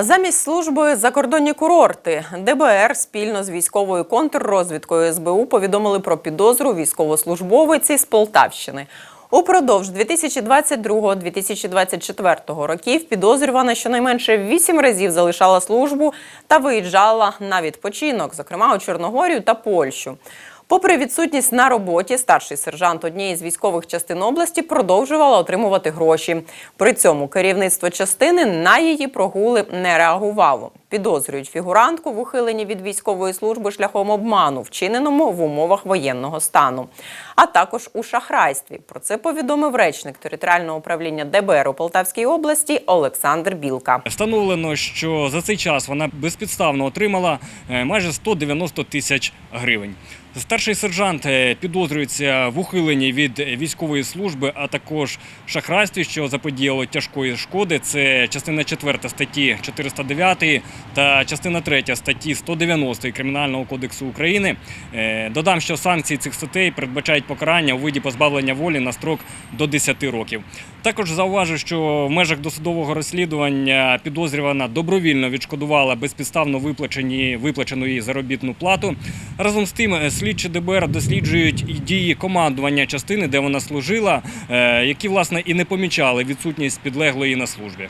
Замість служби закордонні курорти ДБР спільно з військовою контррозвідкою СБУ повідомили про підозру військовослужбовиці з Полтавщини. Упродовж 2022-2024 років підозрювана щонайменше вісім разів залишала службу та виїжджала на відпочинок, зокрема у Чорногорію та Польщу. Попри відсутність на роботі, старший сержант однієї з військових частин області продовжувала отримувати гроші. При цьому керівництво частини на її прогули не реагувало. Підозрюють фігурантку в ухиленні від військової служби шляхом обману, вчиненому в умовах воєнного стану, а також у шахрайстві. Про це повідомив речник територіального управління ДБР у Полтавській області Олександр Білка. Встановлено, що за цей час вона безпідставно отримала е, майже 190 тисяч гривень. Старший сержант е, підозрюється в ухиленні від військової служби, а також шахрайстві, що заподіяло тяжкої шкоди. Це частина 4 статті 409 та частина 3 статті 190 Кримінального кодексу України. Е, Додам, що санкції цих статей передбачають покарання у виді позбавлення волі на строк до 10 років. Також зауважу, що в межах досудового розслідування підозрювана добровільно відшкодувала безпідставно виплачені виплачену їй заробітну плату. Разом з тим, е, слідчі ДБР досліджують і дії командування частини, де вона служила, е, які власне і не помічали відсутність підлеглої на службі.